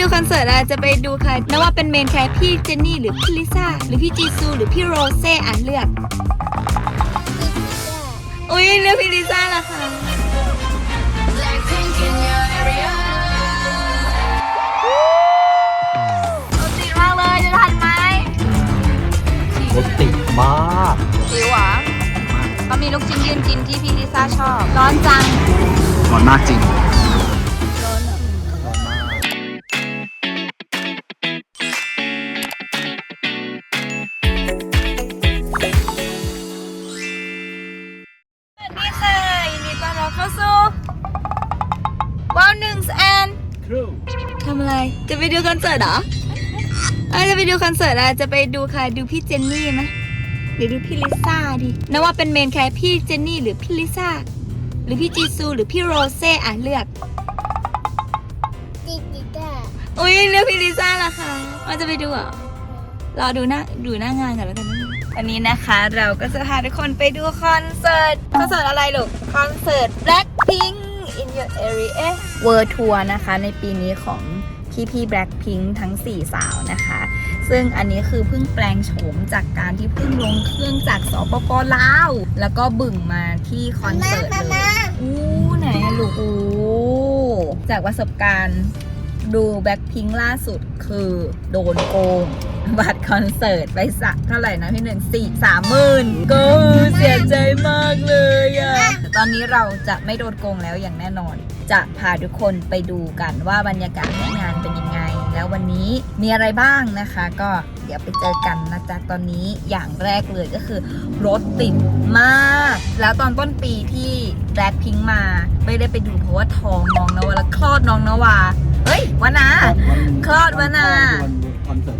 ดูคอนเสิร์ตอะจะไปดูใครนะว่าเป็นเมนแคร์พี่เจนนี่หรือพี่ลิซ่าหรือพี่จีซูหรือพี่โรเซ่อ่านเลือกอุ้ยเลือกพี่ลิซ่าละค่ะติดมากเลยจะทันไหมรถติดมากหิวเหรอก็มีลูกชิ้นยืนกินที่พี่ลิซ่าชอบ ร้อนจังร้อนมากจริง จะไปดูคอนเสิร์ตเหรอเออจะไปดูคอนเสิร์ตอะจะไปดูใครดูพี่เจนนี่ไหมหรือดูพี่ลิซ่าดินะว่าเป็นเมนแคร์พี่เจนนี่หรือพี่ลิซ่าหรือพี่จีซูหรือพี่โรเซ่อ่านเลือกติดติดอะอุ้ยเลือกพี่ลิซ่าละค่ะมันจะไปดูเหรอรอดูหน้าดูหน้างานกันแล้วกันนะวันนี้นะคะเราก็จะพาทุกคนไปดูคอนเสิร์ตคอนเสิร์ตอะไรลูกคอนเสิร์ต Blackpink in your area World Tour นะคะในปีนี้ของ พี่พี่ Blackpink ทั้ง 4 สาวนะคะ ซึ่งอันนี้คือเพิ่งแปลงโฉมจากการที่เพิ่งลงเครื่องจากสปปลาว แล้วก็บึ่งมาที่คอนเสิร์ตเลย อู้ไหนอะลูกอู้จากประสบการณ์ดูแบ็คพิงล่าสุดคือโดนโกง บัตรคอนเสิร์ตไปสักเท่าไหร่นะพี่หนึ่งสี่สามหมื่นก็เสียใจมากเลยอะตอนนี้เราจะไม่โดนโกงแล้วอย่างแน่นอน จะพาทุกคนไปดูกันว่าบรรยากาศในงานเป็นยังไง แล้ววันนี้มีอะไรบ้างนะคะ ก็เดี๋ยวไปเจอกันนะจ๊ะตอนนี้อย่างแรกเลยก็คือ รถติดมาก แล้วตอนต้นปีที่แบล็คพิงมา ไม่ได้ไปดูเพราะว่าท้องน้องนวาแล้วคลอดน้องนวาเฮ้ยวานาคลอดวะน่ะคอนเสิร์ต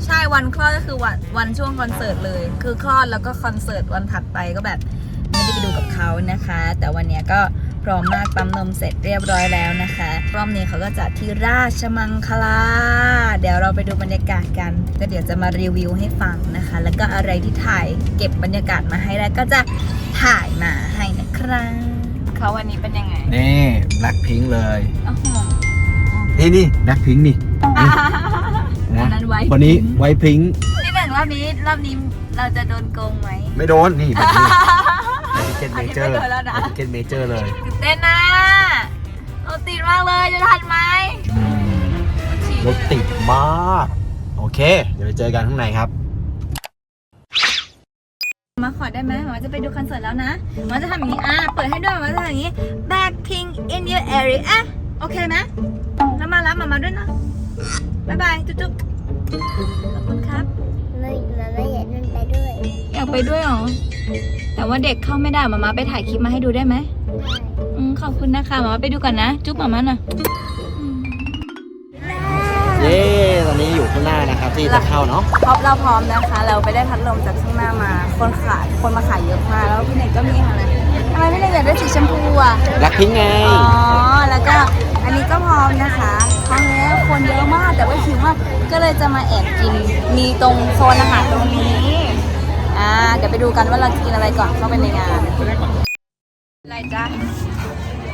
ใช่วันคลอดก็คือวันวันช่วงคอนเสิร์ตเลย คือคลอดแล้วก็คอนเสิร์ตวันถัดไปก็แบบไม่ได้ไปดูกับเขานะคะ แต่วันเนี้ยก็พร้อมมากปั๊มนมเสร็จเรียบร้อยแล้วนะคะ รอบนี้เขาก็จัดที่ราชมังคลา เดี๋ยวเราไปดูบรรยากาศกัน ก็เดี๋ยวจะมารีวิวให้ฟังนะคะ แล้วก็อะไรที่ถ่ายเก็บบรรยากาศมาให้แล้วก็จะถ่ายมาให้นะครับเขาวันนี้เป็นยังไงนี่แบล็คพิงเลย โอ้โห นี่นี่แบล็คพิงนี่นี่อั นะนนั้นไว้ คนนี้ไวพิงที่หนึ่งรอบนี้รอบนี้เราจะโดนโกงไหม ไม่โดนนี่แบบนี้เกนเมเจอร์อันนี้ไม่โดนแล้วนะเกนเมเจอร์เลยตื่นเต้นนะเราติดมากเลยจะทันไหมรถติดมาก โอเค เดี๋ยวไปเจอกันข้างในครับ มาขอได้ไหมหมอจะไปดูคอนเสิร์ตแล้วนะหมอจะทำอย่างนี้ อะ เปิดให้ด้วยหมอจะทำอย่างนี้ Blackpink in your area อะ โอเคไหมแล้วมารับมามาด้วยนะ บ๊ายบายจุ๊บๆขอบคุณครับไม่มาไม่อยากนั่นไปด้วย อยากไปด้วยเหรอ แต่ว่าเด็กเข้าไม่ได้หมามาไปถ่ายคลิปมาให้ดูได้ไหมอืมขอบคุณนะคะหมามาไปดูก่อนนะ จุ๊บหมามาหน่อยอืมเย้ตอนนี้อยู่ข้างหน้านะครับที่จะเข้าเนาะ พร้อมเราพร้อมนะคะ เราไปได้พัดลมจากข้างหน้ามา คนขายคนมาขายเยอะมากแล้วพี่เนกก็มีอะไรทำไมพี่เนกอยากได้สีชมพูอะแบล็คพิงไง อ๋อ แล้วก็อันนี้ก็พร้อมนะคะครั้งนี้ คนเยอะมาก แต่ว่าหิวมากก็เลยจะมาแอบกิน มีตรงโซนอาหารตรงนี้ อ่าเดี๋ยวไปดูกันว่าเราจะกินอะไรก่อนเข้าไปในงาน อะไรจ้า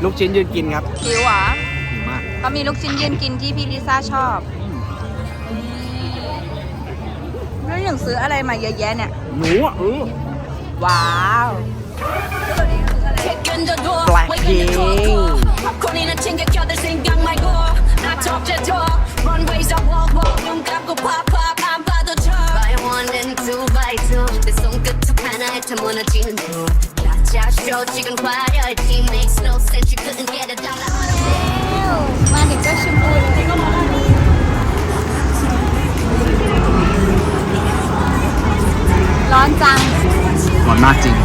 ลูกชิ้นยืนกินครับคิวเหรอหิวมากเขามีลูกชิ้นยืนกินที่พี่ลิซ่าชอบแล้วอย่างซื้ออะไรมาเยอะแยะเนี่ย หนูอะอว้าวแบล็คพิง ร้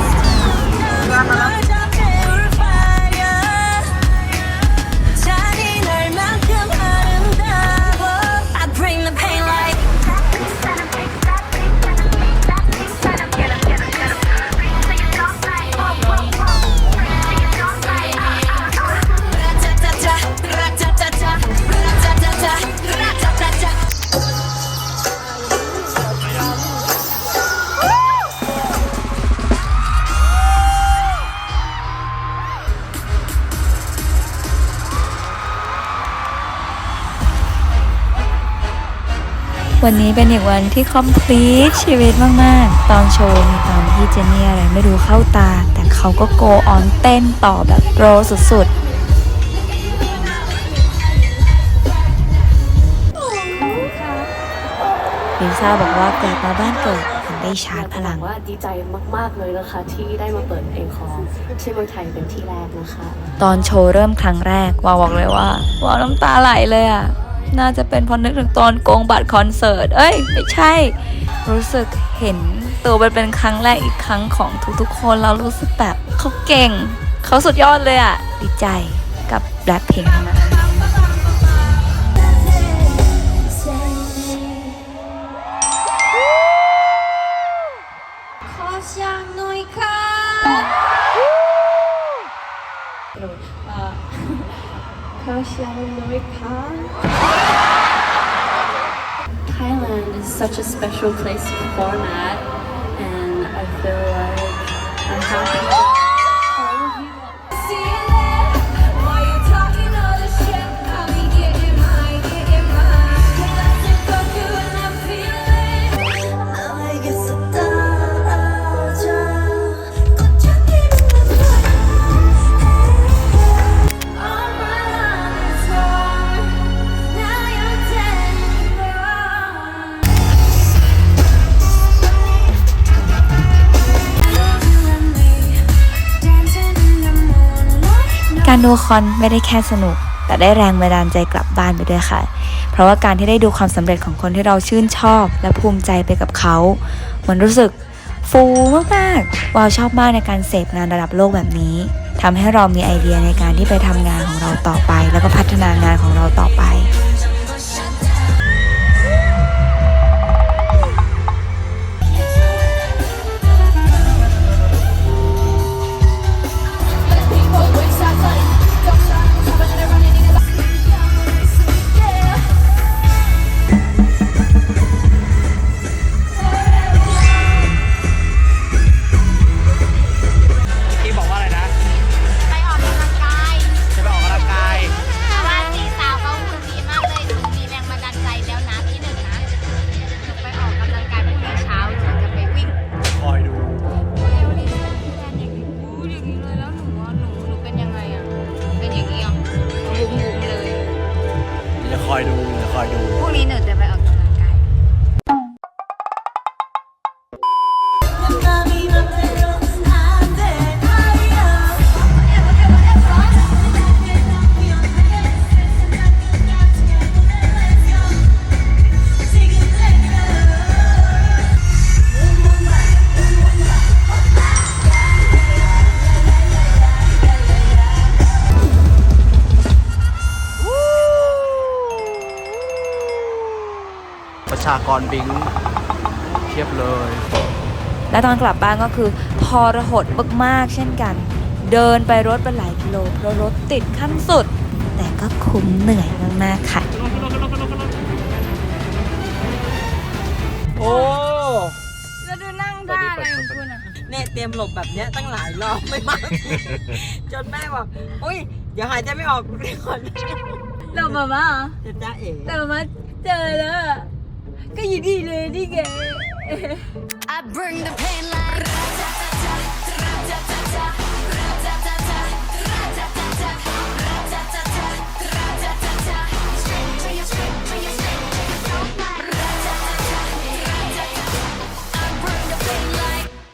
วันนี้เป็นอีกวันที่ complete ชีวิตมาก ๆ ตอนโชว์มีตอนที่เจนนี่อะไรไม่รู้เข้าตา แต่เขาก็โกออนเต้นต่อแบบโปรสุด ๆลิซ่าบอกว่ากลับมาบ้านเกิดมันได้ชาร์จพลังว่าดีใจมาก ๆ เลยนะคะ ที่ได้มาเปิดเพลงของที่เมืองไทยเป็นที่แรกนะคะ ตอนโชว์เริ่มครั้งแรกวาวบอกเลยว่าวาวน้ำตาไหลเลยอะ น่าจะเป็นเพราะนึกถึงตอนโกงบัตรคอนเสิร์ต เอ้ย ไม่ใช่ รู้สึกเห็นตัวมันเป็นครั้งแรกอีกครั้งของทุกๆคนเรารู้สึกแบบเขาเก่ง เขาสุดยอดเลยอะดีใจกับ Blackpink มาก Thailand is such a special place perform at and I feel like I'm happy การดูคอนไม่ได้แค่สนุก แต่ได้แรงบันดาลใจกลับบ้านไปด้วยค่ะ เพราะว่าการที่ได้ดูความสำเร็จของคนที่เราชื่นชอบ และภูมิใจไปกับเขา มันรู้สึกฟูมากๆวาวชอบมากในการเสพงานระดับโลกแบบนี้ทำให้เรามีไอเดียในการที่ไปทำงานของเราต่อไป แล้วก็พัฒนางานของเราต่อไป คอยดูจะคอยดู พรุ่งนี้หนูจะไป ประชากรบิงเทียบเลย และตอนกลับบ้านก็คือทรหดมากๆเช่นกัน เดินไปรถเป็นหลายกิโลเพราะรถติดขั้นสุด แต่ก็คุ้มเหนื่อยมากๆค่ะ โอ้แล้วดูนั่งได้อะไรของคุณอะเนี่ยเตรียมหลบแบบเนี้ยตั้งหลายรอบไม่มากจนแม่บอกอุ้ยเดี๋ยวหายใจไม่ออกเดี๋ยวก่อนเรามาม่าจะจ้าเอ๋ แต่มาม่าเจอแล้วอะ ก็อยู่ดีเลยนี่ไง I bring the pain like